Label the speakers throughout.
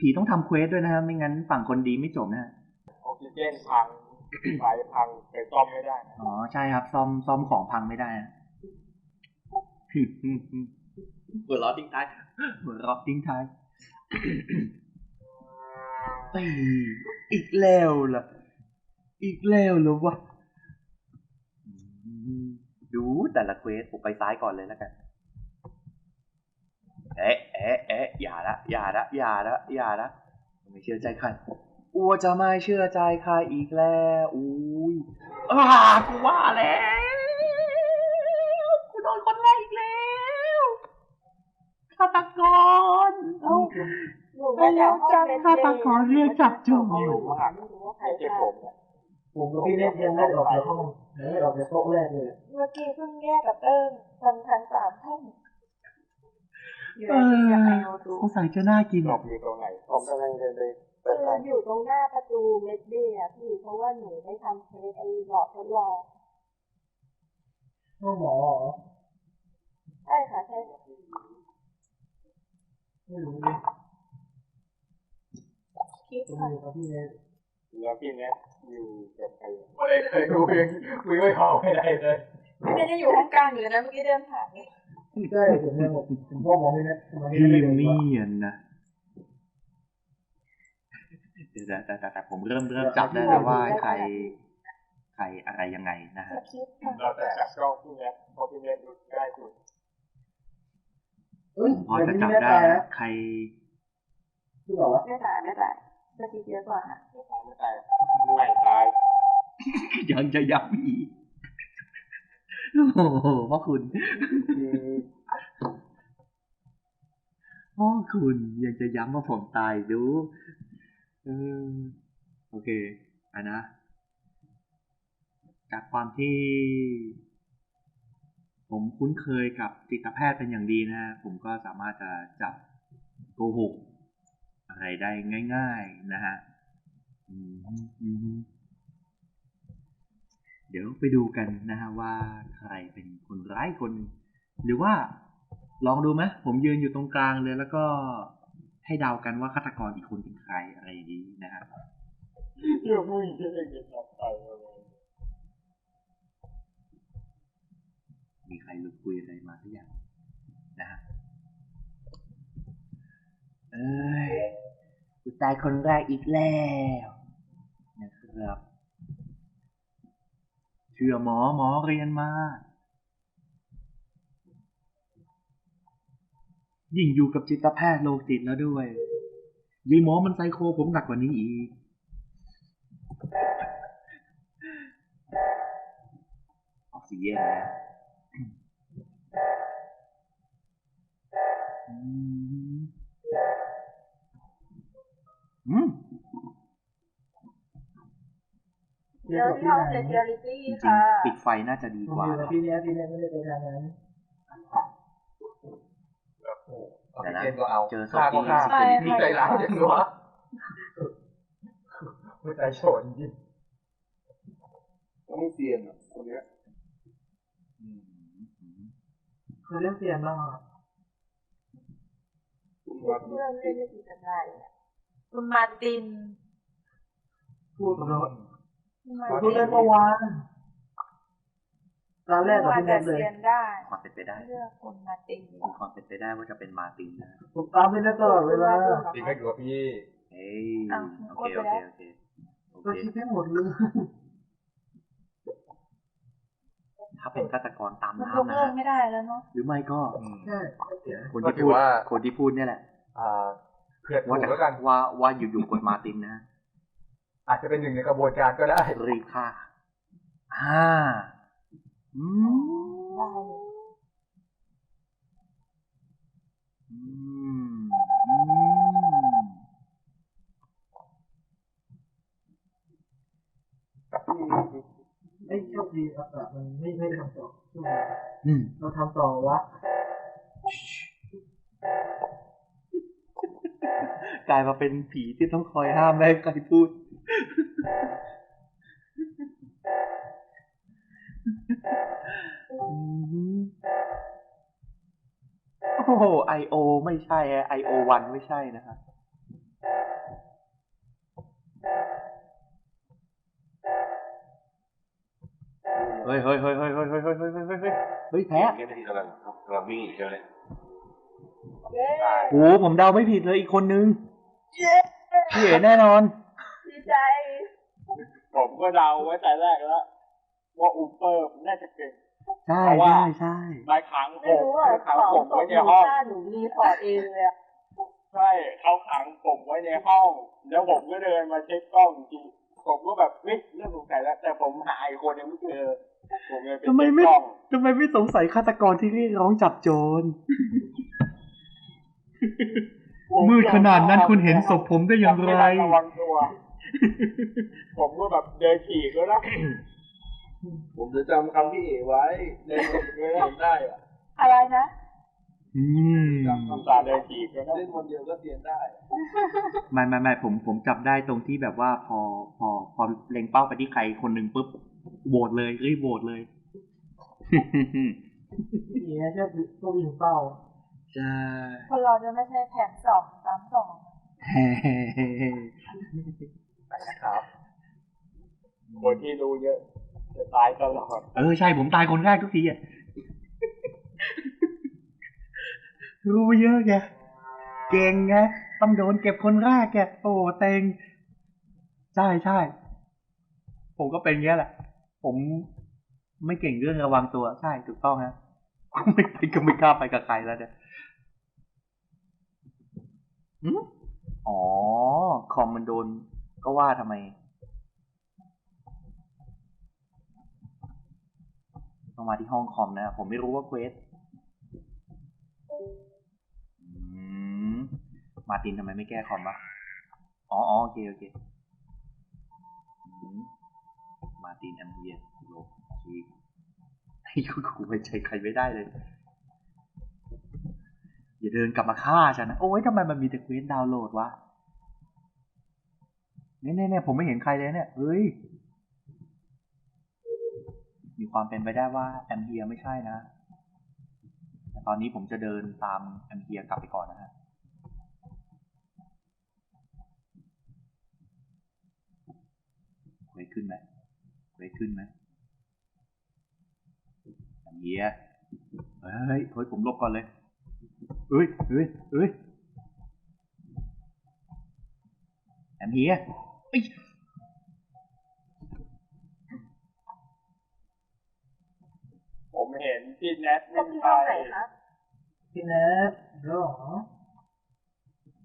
Speaker 1: ผีต้องทำเควสด้วยนะครับ ไม่งั้นฝั่งคนดีไม่จบนะฮะ
Speaker 2: ออกซิเจนพังไฟพังไปซ่อมไม่ได้นะ
Speaker 1: อ๋อใช่ครับ ซ่อมซ่อมของพังไม่ได้นะ
Speaker 3: หัวเราะทิ้งท้าย
Speaker 1: หัวเราะทิ้งท้ายเอ้ยอีกแล้วล่ะ อีกแล้วเหรอวะอืมดูแต่ละเควสผมไปซ้ายก่อนเลยแล้วกัน เอ๊ะเอ๊ะเอ๊ะอย่าละอย่าละอย่าละอย่าละไม่เชื่อใจใครอัวจะไม่เชื่อใจใครอีกแล้วอุ้ยอ้ากูว่าแล้วกูโดนคนแรกอีกแล้วฆาตกรเอ้า
Speaker 4: ไม่แล้วจัง
Speaker 1: ฆาตกรเรียกจับจุ่ม
Speaker 2: ไม่รู้ว่าใครเจ็บผมเนี่ย
Speaker 5: ผมกับพี่เล่นยังไม่ได้ออกจากห้องยังไม่ได้ออกจากโต๊ะแรกเลย
Speaker 4: เมื่อกี้เพิ่งแยกกับเอิงทำทันสามท่าน อยู่
Speaker 1: เอ
Speaker 4: ใน
Speaker 1: อ
Speaker 4: ที่ไอโอดู
Speaker 1: สงสัยจะน่ากิน
Speaker 2: หลบอยู่ตรงไหนผมกำลังเดินไป
Speaker 4: เอออยู่ตรงหน้าประตูเมดเดียพี่เพราะว่าหนูได้ทำเทสไอ้หลอดทดลอง
Speaker 5: ห้องหมอเหรอ
Speaker 4: ใช่ค่ะใช่ค่ะ
Speaker 5: ไม่รู้เลย
Speaker 4: คิด
Speaker 5: ผม
Speaker 4: ค่ะ
Speaker 5: อยู่กับพี่เล่น
Speaker 2: แล้วพี่เนี้ยอยู่กับใครไม่ได้เคยคุยคุยไม่พอไม่ได้เลย
Speaker 4: ไม่ได้อยู่ห้องกลางอยู่นะเมื่อกี้เดินผ่านนี่
Speaker 5: ใช่ผมยังบอกผมพ่อหมอไม่ได้ทำไม
Speaker 1: พี่
Speaker 5: ไม่ได้
Speaker 1: เนี
Speaker 5: เลย
Speaker 1: ยนนะเดี๋ยวแต่แต่แต่แต่ผมเริ่มเริ่มจับได้แล้วว่าใครใครอะไรยังไงนะฮะ
Speaker 4: คิดค่ะ
Speaker 2: เราแต่จับกล้องพี่เนี้ยเพราะพี่เนี้ยอยู่ใกล้สุด
Speaker 5: เอ้ย
Speaker 1: ผมพอ
Speaker 5: เดี๋ยว
Speaker 1: จะ
Speaker 5: นี้
Speaker 1: จับ
Speaker 5: ไม่
Speaker 1: ได้
Speaker 5: ตาย
Speaker 1: นะ
Speaker 5: นะ
Speaker 1: ใคร
Speaker 5: ที่บอกว่า
Speaker 4: ไม่ตายไม่ตายสติเยอะกว่าค่ะ
Speaker 2: ไม่ตายไม่ตายไม่ตาย
Speaker 1: ยังจะย้ำอีก โอ้โหพ่อคุณพ่อคุณยังจะย้ำว่าผมตายดูเออโอเคอะนะ จากความที่ ผมคุ้นเคยกับจิตแพทย์เป็นอย่างดีนะ ผมก็สามารถจะจับโกหกอะไรได้ง่าย ๆ นะฮะ อืมอืม เดี๋ยวไปดูกันนะฮะว่าใครเป็นคนร้ายคนหนึ่งหรือว่าลองดูไหมผมยืนอยู่ตรงกลางเลยแล้วก็ให้เดากันว่าฆาตกรอีกคนเป็นใครอะไรอย่างนี้นะฮะ
Speaker 2: อยู่ผู้หญิงที่ไม่กินกับใครเลย
Speaker 1: มีใครหลุดคุยอะไรมาหรือยังนะฮะเอ้ยกูตายคนแรกอีกแล้วนะครับเชื่อหมอหมอเรียนมา ยิ่งอยู่กับจิตแพทย์โรคจิตแล้วด้วยยีหมอมันไซโคผมหนักกว่านี้อีก ออกซิเจนอืมอืม
Speaker 5: เรีย
Speaker 4: เดี๋
Speaker 5: ก
Speaker 4: ยว
Speaker 5: กับ
Speaker 4: ที่
Speaker 5: พี่
Speaker 4: ห้อง
Speaker 5: ไหน
Speaker 4: security
Speaker 1: จริง
Speaker 4: ค่ะ
Speaker 1: ๆปิดไฟน่าจะดี
Speaker 5: ผม
Speaker 1: กว่า
Speaker 5: อยู่กับ
Speaker 1: นะ
Speaker 5: พี่เนี้ยพี่เนี้ยไม่ได้ไปทางนั้น
Speaker 1: แต่นะ
Speaker 2: เจนก็เอา
Speaker 1: เจอศพ
Speaker 2: ฆ่าก็
Speaker 1: ที่
Speaker 2: ฆ่า
Speaker 1: สิบ
Speaker 2: มีใจร้ายจังวะไม่ใจโฉนจริงต้องเสียนอะคนเนี้ย
Speaker 1: อืมอืม
Speaker 5: เคยเล่นเปลี่ยนบ้างอะ
Speaker 2: คุณวัด
Speaker 4: เพื่อนเล่นไม่กี่สัปดาห์เลยคุณมาร์ติน
Speaker 5: พูดกับเรา
Speaker 4: คุณมา
Speaker 5: พูด
Speaker 4: ร์ติ
Speaker 5: เล่
Speaker 4: น
Speaker 5: นเมื่อวานตอนแรกกับ
Speaker 4: มา
Speaker 5: พี่
Speaker 4: จะ
Speaker 5: เล่นเลย
Speaker 4: เซียนได้
Speaker 1: ความเป็นไปได้
Speaker 4: เลือกคุณมาร์ติน
Speaker 1: มีความเป็นไปได้ว่าจะเป็นมาร์ตินนะ
Speaker 5: ผมตามพี่เล่นตลอดเวลา
Speaker 2: พี่ไม่กลัวพี่
Speaker 1: เอ้ย
Speaker 4: อ้าว
Speaker 1: โอเค
Speaker 4: ก
Speaker 1: โอ
Speaker 4: ดไป
Speaker 1: เค
Speaker 4: แล้ว
Speaker 1: โอเคโอ
Speaker 5: ก็
Speaker 1: เค
Speaker 5: คิดให้หมดเลย
Speaker 1: ถ้าเป็นฆาตกรตาม
Speaker 4: มันยก
Speaker 1: น้ำนะ
Speaker 4: เลิก
Speaker 1: ฮะ
Speaker 4: ไม่ได้แล้วเนาะ
Speaker 1: หรือไม่ก็
Speaker 5: ใช่เสีย
Speaker 1: คน
Speaker 2: ก็
Speaker 1: ที่
Speaker 2: ถื
Speaker 1: พู
Speaker 2: อ
Speaker 1: ด
Speaker 2: ว่า
Speaker 1: คนที่พูดเนี่ยแหละ
Speaker 2: อ่าเผื่อถู
Speaker 1: ว่ากจะ
Speaker 2: แล้วกัน
Speaker 1: ว่าว่าอยู่ๆกดมาร์ตินนะ
Speaker 2: อาจจะเป็นหนึ่งในกระบวนการก็ได้
Speaker 1: รีบฆ่าอ่าอืม
Speaker 4: ได้อยู่
Speaker 1: อืมอืม
Speaker 5: ไม่โชคดีครับแต่มันไม่ไม่ได้ทำต่อช่วง
Speaker 1: อืม
Speaker 5: เราทำต่อวะ
Speaker 1: กลายมาเป็นผีที่ต้องคอยห้ามไม่ให้ใครพูดอืม โอ้โหไอโอไม่ใช่ไอโอวันไม่ใช่นะครับเฮ้ยเฮ้ยเฮ้ยเฮ้ยเฮ้ยเฮ้ยเฮ้ยเฮ้ยเฮ้ยเฮ้ยเฮ้ยเฮ้ยแพ้
Speaker 3: โกำลังกำลังวิ่งอีกใช่ห
Speaker 1: โอ้ผมเดาไม่ผิดเลยอีกคนนึงพี่เอ๋แน่นอน
Speaker 2: ผมก็เดาไว้แต่แรกแล้ว ว่าอูเปอร์น่าจะเก่ง
Speaker 1: ใช่
Speaker 2: เพราะว่า
Speaker 1: ใช่ใช่
Speaker 2: บางครั้งผ
Speaker 4: ไม่
Speaker 2: ม
Speaker 4: รู้อะ
Speaker 2: ขัง
Speaker 4: ของ
Speaker 2: ผม
Speaker 4: ต
Speaker 2: ไว้
Speaker 4: ก
Speaker 2: ใน
Speaker 4: อยู่
Speaker 2: ห้อง
Speaker 4: หน้าหนูรีพอร์ตเองเลยอะ
Speaker 2: ใช่เขาขังผมไว้ในห้อง แล้วผมก็เดินมาเช็คกล้องจริงผมก็แบบเฮ้ยเรื่องสงสัยแล้ว แต่ผมหาไอ้คนยังไม่เจอผมเลยไป
Speaker 1: ทำไม
Speaker 2: เช็ค
Speaker 1: ไม่
Speaker 2: กล้อง
Speaker 1: ทำไมไม่สงสัยฆาตกรที่เรียกร้องจับโจร มืดขนาดนั้นคุณเห็นศพผมได้อย่างไร
Speaker 2: ผมม่ทันระวังตัว ผมก็แบบเดินขี่ก็ได้
Speaker 3: ผมจะจำคำพี่เอไว้ในคนไม่ได้ได้อะ
Speaker 4: อะไรนะ
Speaker 1: อืม
Speaker 2: ทำตาเดินขี่ก็ได้
Speaker 3: เล่นคนเดียวก็เรียนได้อะ
Speaker 1: ไม่ไม่ไม่ผมผมจับได้ตรงที่แบบว่าพอพอพอเล็งเป้าไปที่ใครคนหนึ่งปุ๊บโหวตเลยรีบโหวตเลย
Speaker 5: พี่เอ๋ชอบตัวยิงเป้า
Speaker 1: ใช่
Speaker 4: คนเราจะไม่ใช่แผนสองสามสอง
Speaker 2: นะครับ คนที่รู้เยอะ จะตายตลอด
Speaker 1: เออใช่ผมตายคนแรกทุกทีอะ รู้เยอะแกเก่งไงต้องโดนเก็บคนแรกแกโอ้เต็งใช่ใช่ผมก็เป็นเงี้ยแหละ ผมไม่เก่งเรื่องระวังตัว ใช่ถูกต้องฮะไม่ไปก็ไม่กล้าไปกับใครแล้วเนี่ยหืมอ๋อ คอมมันโดน ก็ว่าทำไม ต้องมาที่ห้องคอมนะ ผมไม่รู้ว่าเควสมมาตินทำไมไม่แก้คอมวะอ๋ออโอเค โอเค มาตินแอมเบียโลชีไอ้คุณครูไว้ใจใครไม่ได้เลย อย่าเดินกลับมาฆ่าฉันนะ โอ้ยทำไมมันมีแต่เควสดาวน์โหลดวะ เนี่ยเนี่ยเนี่ยผมไม่เห็นใครเลยเนี่ยเฮ้ย มีความเป็นไปได้ว่าแอมเฮียไม่ใช่นะแต่ตอนนี้ผมจะเดินตามแอมเฮียกลับไปก่อนนะฮะเวสขึ้นไหมเวสขึ้นไหมแอมเฮียเฮ้ยเฮ้ยผมลบก่อนเลยเฮ้ยเฮ้ยเฮ้ยแอมเฮีย
Speaker 2: ผมเห็นพี่แนท
Speaker 4: พว
Speaker 2: วิ่
Speaker 4: ก
Speaker 2: ง
Speaker 4: พี่
Speaker 2: ไป
Speaker 4: ห้องไหนคะ
Speaker 5: พี่แนทเหรอ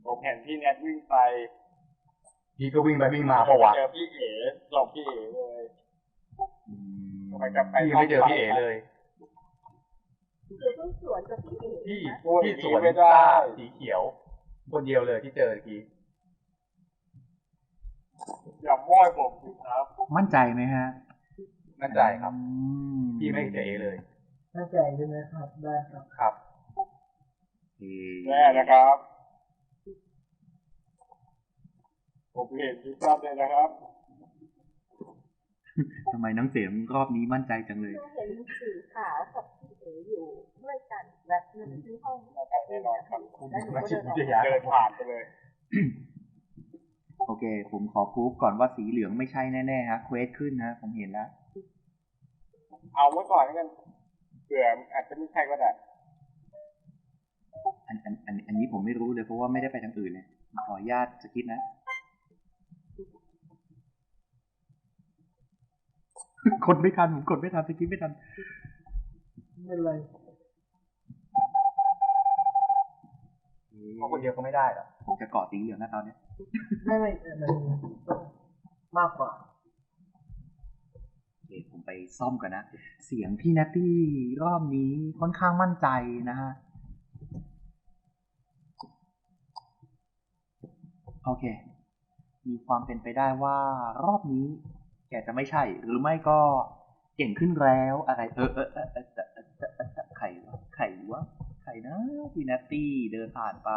Speaker 2: ผมเห็นพี่แนทวิ่งไป
Speaker 6: พี่ก็วิ่งไปวิ่งมาเพราะวะ
Speaker 2: เจอพี่เอ๋ส่งพี่เอ๋เลย
Speaker 1: อืม
Speaker 2: ไปกับไป
Speaker 6: พี่ยังไม่เจอพี่เอเลย
Speaker 4: คือเพิ่งสวนกับพี่เอ๋
Speaker 6: พี่
Speaker 4: นะ
Speaker 6: พี่สวนต้าสีเขียว คนเดียวเลยที่เจอเมื่ อกี้
Speaker 2: อย่าม้อยผมสิครับ
Speaker 1: มั่นใจไหมฮะ
Speaker 6: มั่นใจครับ
Speaker 1: อืม
Speaker 6: พี่ไม่เจอเอเลย
Speaker 5: น่าใจใช่ไหมครับ ได้ครับ
Speaker 6: ครับ
Speaker 1: เอ่อ
Speaker 2: แน่นะครับ ผมเห็นพี่ชอบเลยนะครับ
Speaker 1: ทำไมน้องเสียงรอบนี้มั่นใจจังเลย
Speaker 4: หนูเห็นสีขาวกับพี่เอ๋อยู่ด้วยกันแบบหนึ่งที่ห้องแต่เองอะแล้วหนูก็เดินออก
Speaker 6: วิทยา
Speaker 2: เดินผ่านไปเลย
Speaker 1: โอเค ผมขอพูฟก่อนว่าสีเหลืองไม่ใช่แน่ๆฮะเควสขึ้นนะผมเห็นแล้ว
Speaker 2: เอาไว้ก่อนแล้วกันเผื่ออาจจะไม่ใช่ก็ได้
Speaker 1: อันอันอันอันนี้ผมไม่รู้เลยเพราะว่าไม่ได้ไปทางอื่นเลยขออนุญาตสกิปนะ กดไม่ทันผมกดไม่ทันสกิปไม่ทัน
Speaker 5: ไม่เป็นไร
Speaker 6: เพราะคนเดียวก็ไม่ได้หรอก
Speaker 1: ผมจะเกาะสีเหลืองนะตอนเนี้ย
Speaker 5: ไม่ไม่มันมากกว่า
Speaker 1: เดี๋ยวผมไปซ่อมก่อนนะ เสียงพี่นัตตี้รอบนี้ค่อนข้างมั่นใจนะฮะ โอเค มีความเป็นไปได้ว่ารอบนี้ แกจะไม่ใช่ หรือไม่ก็เก่งขึ้นแล้วอะไร เออเออเออไข่วะไข่วะไข่นะพี่นัตตี้เดินผ่านไป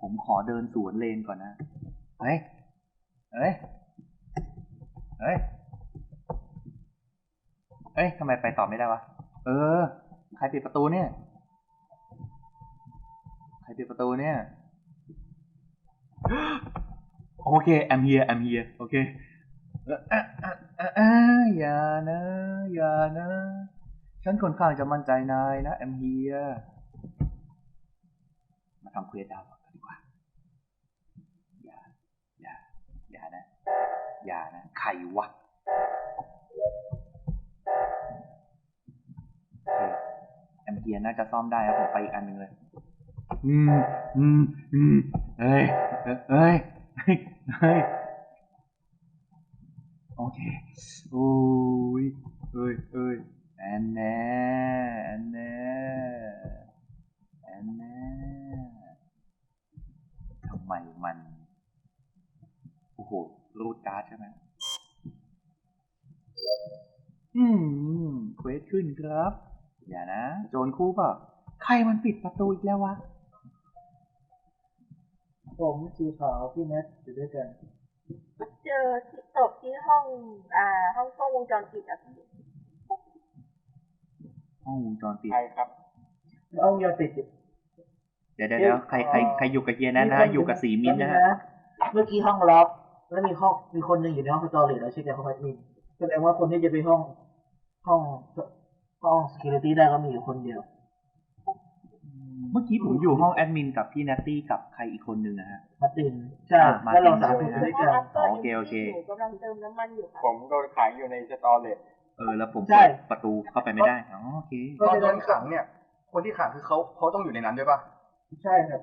Speaker 1: ผมขอเดินสวนเลนก่อนนะ เฮ้ย เฮ้ย เฮ้ยเอ้ยทำไมไปต่อไม่ได้วะ เออ ใครปิดประตูเนี่ย ใครปิดประตูเนี่ย โอเค I'm here I'm here โอเคออเออเออเออเอยอย่านะ อย่านะ ฉันค่อนข้างจะมั่นใจนายนะแอมเฮียมาทำเควสดาวก่อนดีกว่า อย่า อย่า อย่านะ อย่านะ ใครวะแอมเฮียน่าจะซ่อมได้ครับผมไปอีกอันหนึ่งเลย อืม อืม อืมเฮ้ยเฮ้ยเฮ้ยเฮ้ยโอเคโอ้ยเอ้ยเอ้ยแอนแน่แอนแน่แอนแน่ทำไมมัน โอ้โหรูดการ์ดใช่ไหมอืมเควสขึ้นครับ อย่านะ โจรคู่เปล่ะ ใครมันปิดประตูอีกแล้ววะ
Speaker 5: ผมสีขาวพี่เน็ตอยู่ด้วยกัน
Speaker 4: เจอที่ตบที่ห้อง อ่า ห้องกล้องวงจรปิดอะพี่
Speaker 1: ห้องวงจรปิด
Speaker 2: ใครครับ
Speaker 5: เอาอย่าติดดิ
Speaker 1: เดี๋ยวเดี๋ยวเดี๋ยวใครใครใครอยู่กับเฮียนะนะอยู่กับสีมิ้นท์นะฮะ
Speaker 5: เมื่อกี้ห้องล็อก แล้วมีห้องมีคนหนึ่งอยู่ในห้องสตอรี่แล้วเช็คจากห้องแอดมินแสดงว่าคนที่จะไปห้องห้องห้อง security ได้ก็มีอยู่คนเดียว
Speaker 1: เมื่อกี้ผมอยู่ห้องแอดมินกับพี่แนตตี้กับใครอีกคนนึงนะฮะ
Speaker 5: มาตินใช่
Speaker 1: อะมา
Speaker 5: แล้วเรา
Speaker 1: ติน
Speaker 5: สาม
Speaker 1: ใช่
Speaker 5: คน
Speaker 1: ไหม
Speaker 5: อยู่ด้วย
Speaker 4: ห้
Speaker 5: กั
Speaker 4: อง
Speaker 5: น
Speaker 4: อัพเตอร์
Speaker 1: โอเคโอเค
Speaker 4: หนูกำลังเติมน้ำมันอยู่ค่ะ
Speaker 2: ผมโดนขังอยู่ในสตอเรจ
Speaker 1: เออ แล้วผม
Speaker 5: ใช่
Speaker 1: เปิดประตูเข้าไปไม่ได้อ๋อโอเค
Speaker 6: ตอนโดนขังเนี่ย คนที่ขังคือเขาเขาต้องอยู่ในนั้นด้วยป่ะ
Speaker 5: ใช่ครับ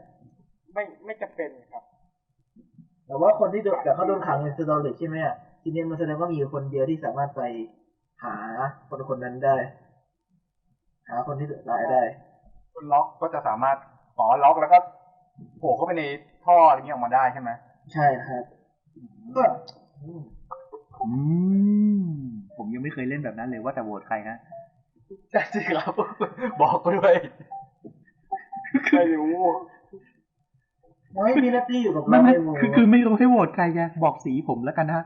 Speaker 2: ไม่ไม่จะเป็นครับ
Speaker 5: แต่ว่าคนที่โดนแต่เขาโดนขังในสตอรี่ใช่ไหมอะทีนี้มันแสดงว่ามีอยู่คนเดียวที่สามารถไปหาคนคนนั้นได้ หาคนที่ตายได้
Speaker 6: คนล็อกก็จะสามารถอ๋อล็อกแล้วก็โผล่เข้าไปในท่ออะไรเงี้ยออกมาได้ใช่ไหม
Speaker 5: ใช่ครับก็อืม
Speaker 1: อืมผมยังไม่เคยเล่นแบบนั้นเลยว่าแต่โหวตใครนะ
Speaker 6: ใช่สิครับบอกก็ด้วย
Speaker 2: ไม่รู้
Speaker 5: ไม่มีหน้าที่อยู่กับ
Speaker 1: ไม่
Speaker 5: เรา
Speaker 1: ไม่
Speaker 5: ในหมู่
Speaker 1: คือคือไม่รู้ให้โหวตใครไงบอกสีผมแล้วกันนะฮะ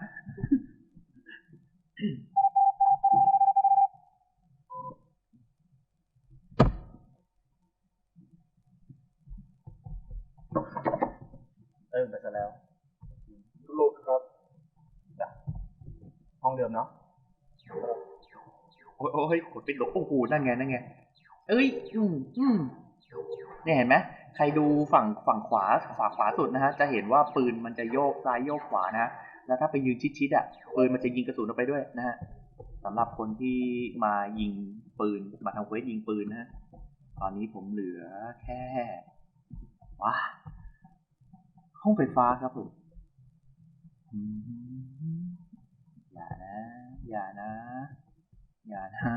Speaker 6: เออไปซะแล้ว
Speaker 3: หลุดครับ
Speaker 6: ห้องเดิมเนาะ
Speaker 1: โอ้ยโอ้ยขนไปหลบโอ้โหนั่นไงนั่นไงเอ้ย อืมอืมเนี่ยเห็นไหม ใครดูฝั่งฝั่งขวาขวาขวาสุดนะฮะจะเห็นว่าปืนมันจะโยกซ้ายโยกขวานะ แล้วถ้าไปยืนชิดๆอะปืนมันจะยิงกระสุนออกไปด้วยนะฮะสำหรับคนที่มายิงปืนมาทำเควสยิงปืนนะฮะตอนนี้ผมเหลือแค่ว้าห้องไฟฟ้าครับผมอย่านะ อย่านะ อย่านะ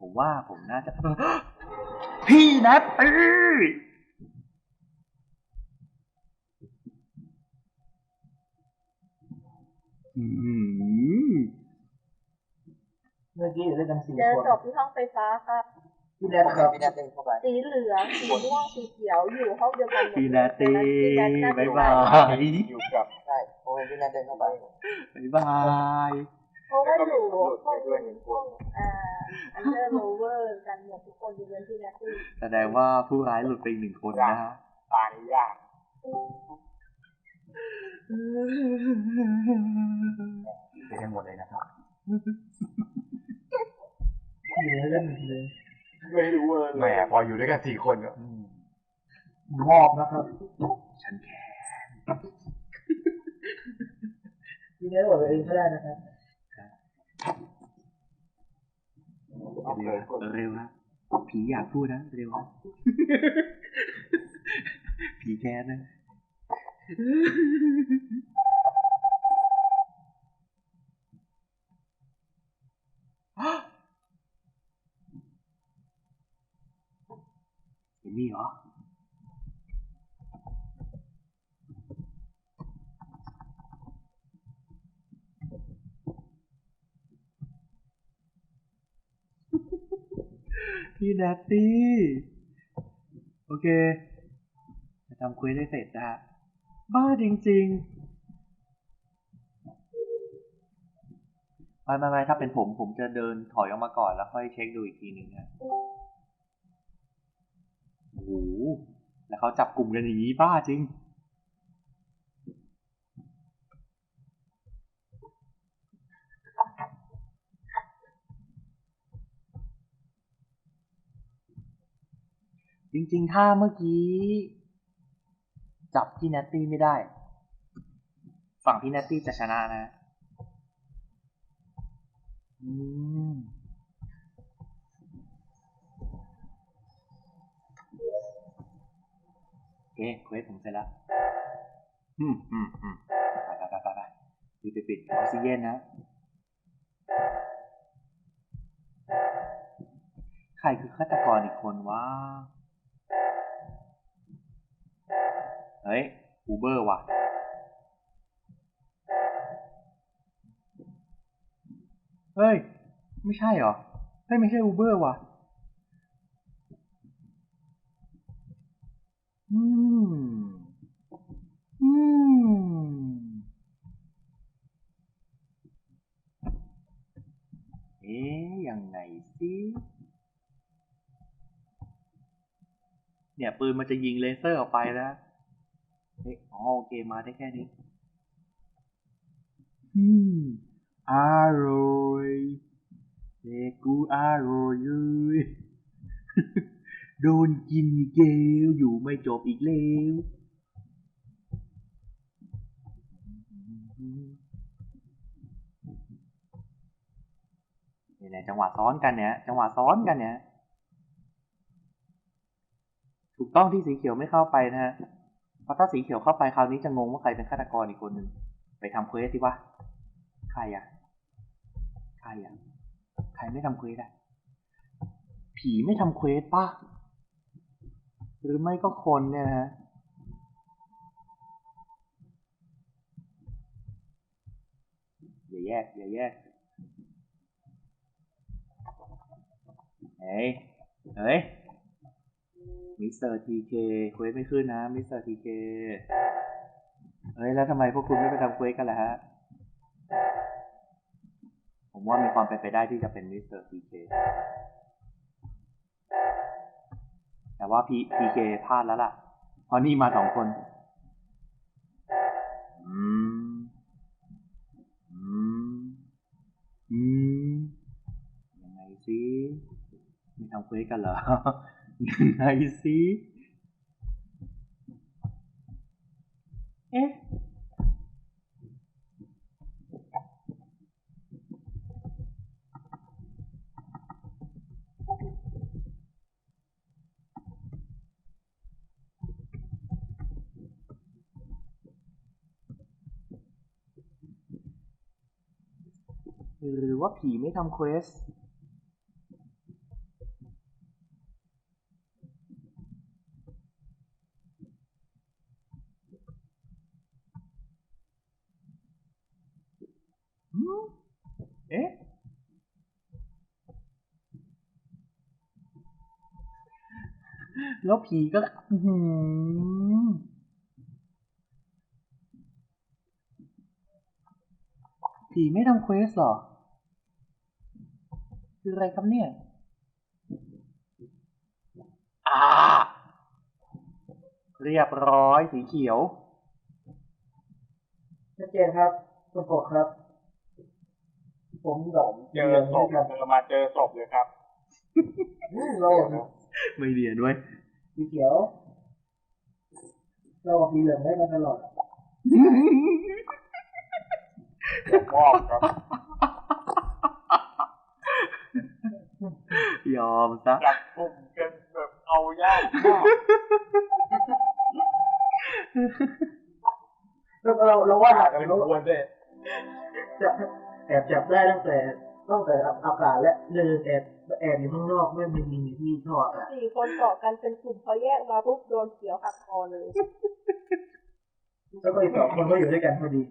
Speaker 1: ผมว่าผมน่าจะ พี่นัตตี้อืม
Speaker 5: เมื่อกี้อยู่ด้วยกันสี่
Speaker 4: เจอ
Speaker 5: คน
Speaker 4: ศพที่ห้องไฟฟ้าครับ
Speaker 5: พี่แนทครับ
Speaker 4: สีเหลืองสีม่วงสีเขียวอยู่ห้องเดียวกันหมด
Speaker 1: พี่นัตตี้
Speaker 4: พี่นัตตี้
Speaker 1: บายบาย
Speaker 2: อยู่กับ
Speaker 3: ใช่ผมเห็นพี่นันเดินเข้าไป
Speaker 1: บายบาย
Speaker 4: เพราะว่าอยู่ห้องห้องอ่าอันเดอร์โลเวอร์กันหมดทุกคนยกเว้นพี่นัตตี้
Speaker 1: แสดงว่าผู้ร้ายหลุดไปอีกหนึ่งคนนะฮะ
Speaker 2: ตายยาก
Speaker 6: ไปกันหมดเลยนะครับ
Speaker 5: อยู่ในเรื่องเลย
Speaker 2: ไม่รู้เลย
Speaker 6: แหมพออยู่ด้วยกันสี่คนก็อืม
Speaker 5: มอบนะครับ
Speaker 1: ฉันแค่
Speaker 5: พี่แนทบอกตัวเองก็ได้นะครับ
Speaker 1: เร็วนะเร็วนะผีอยากพูดนะเร็วนะผีแค้นนะเห็นนี่เหรอ พี่แนตตี้โอเค จะทำคุยได้เสร็จนะฮะบ้าจริงๆไม่ไม่ไม่ถ้าเป็นผมผมจะเดินถอยออกมาก่อนแล้วค่อยเช็คดูอีกทีหนึ่งนะโอ้โหแล้วเขาจับกลุ่มกันอย่างนี้บ้าจริง จริงๆ ถ้าเมื่อกี้ จับพี่แนตตี้ไม่ได้ ฝั่งพี่แนตตี้จะชนะนะ อืมโอเคเควสผมเสร็จแล้ว อืมอืมอืมไปไปไปไปไปปิดปิดปิดออกซิเจนนะใครคือฆาตกรอีกคนวะ เฮ้ยอูเบอร์ว่ะเฮ้ย ไม่ใช่เหรอเฮ้ยไม่ใช่อูเบอร์ว่ะอืมอืมเอ๊ยยังไงสิเนี่ยปืนมันจะยิงเลเซอร์ออกไปแล้ว เฮ้ยอ๋อโอเคมาได้แค่นี้อืมอร่อยเด็กกูอร่อยเลยโดนกินอีกแล้วอยู่ไม่จบอีกแล้วนี่แหละจังหวะซ้อนกันเนี่ยจังหวะซ้อนกันเนี่ยถูกต้องที่สีเขียวไม่เข้าไปนะฮะเพราะถ้าสีเขียวเข้าไปคราวนี้จะงงว่าใครเป็นฆาตกรอีกคนหนึ่งไปทำเควสสิวะใครอะใครอะใครไม่ทำเควสอะผีไม่ทำเควสป่ะหรือไม่ก็คนเนี่ยนะฮะอย่าแยกอย่าแยกเฮ้ยเฮ้ย มิสเตอร์ทีเคเควสไม่ขึ้นนะมิสเตอร์ทีเคเฮ้ย แล้วทำไมพวกคุณไม่ไปทำเควสกันล่ะฮะ ผมว่ามีความเป็นไปได้ที่จะเป็นมิสเตอร์ทีเคแต่ว่าพีพีเคพลาดแล้วล่ะ เพราะนี่มาสองคน อืม อืม อืม ยังไงสิไม่ทำเควสกันเหรอ ยังไงสิเอ๊ะหรือว่าผีไม่ทำเควส หืมเอ๊ะ แล้วผีก็อื้อหือผีไม่ทำเควสเหรอ คืออะไรครับเนี่ยอ่าเรียบร้อยสีเขียว
Speaker 5: ชัดเจนครับคุณปกครับ ผมกับ
Speaker 2: เจอศพ
Speaker 5: กัน
Speaker 2: เจอมาเจอศพเลยครับ
Speaker 5: เรา
Speaker 1: ไม่เรียนด้วย
Speaker 5: สีเขียวเรากับสีเหลืองได้มาตลอด
Speaker 2: มอบครับ
Speaker 1: ยอมซะ
Speaker 2: จับกลุ่มกันแบบเอายากมาก
Speaker 5: เราเราเราว่า
Speaker 2: กันเป็น
Speaker 5: เรา
Speaker 2: ขบวนเลย
Speaker 5: จะแอบจับได้ตั้งแต่ตั้งแต่อากาศและเดินแอบ แอบอยู่ข้างนอกไม่มีมีอยู่ที่ท่ออากาศ
Speaker 4: สี่คนเกาะกันเป็นกลุ่มพอแยกมาปุ๊บโดนเขียวหักคอเลย
Speaker 5: แล้วก็อีกสองคนก็อยู่ด้วยกันพอดี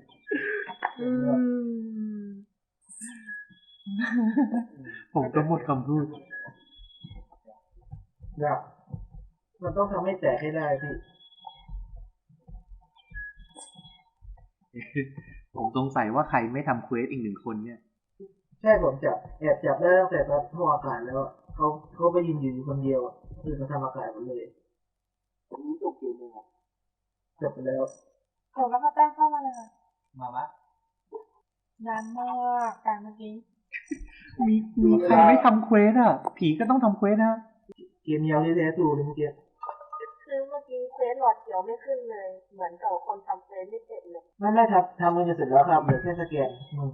Speaker 1: ผมก็หมดคำพูด
Speaker 5: อยากมันต้องทำให้แตกให้ได้พี่
Speaker 1: ผมสงสัยว่าใครไม่ทำเควสอีกหนึ่งคนเนี่ย
Speaker 5: ใช่ผมจับแอบจับได้ตั้งแต่ตอนท่ออากาศแล้วอะเขาเขาไปยืนอยู่คนเดียวอะคือมาทำอากาศหมดเลย
Speaker 2: ผมนี้จบเกมเลยครับ
Speaker 5: จบไปแล้ว
Speaker 4: ผมแล้วก็แป้งเข้ามาเลยค่ะ
Speaker 2: มามะ
Speaker 4: นานมากการเมื่อกี้
Speaker 1: มีมีใครไม่ทำเควสอะ ผีก็ต้องทำเควสนะ
Speaker 5: เกมยาวที่แท้ถูกเลยเมื่อกี้
Speaker 4: อดเขียวไม่ขึ้นเลย เหมือนกับคนทำเฟซไม่เสร็จเลย
Speaker 5: ไม่ไม่ทำทำมันจะเสร็จแล้วครับเหลือแค่สแกนอืม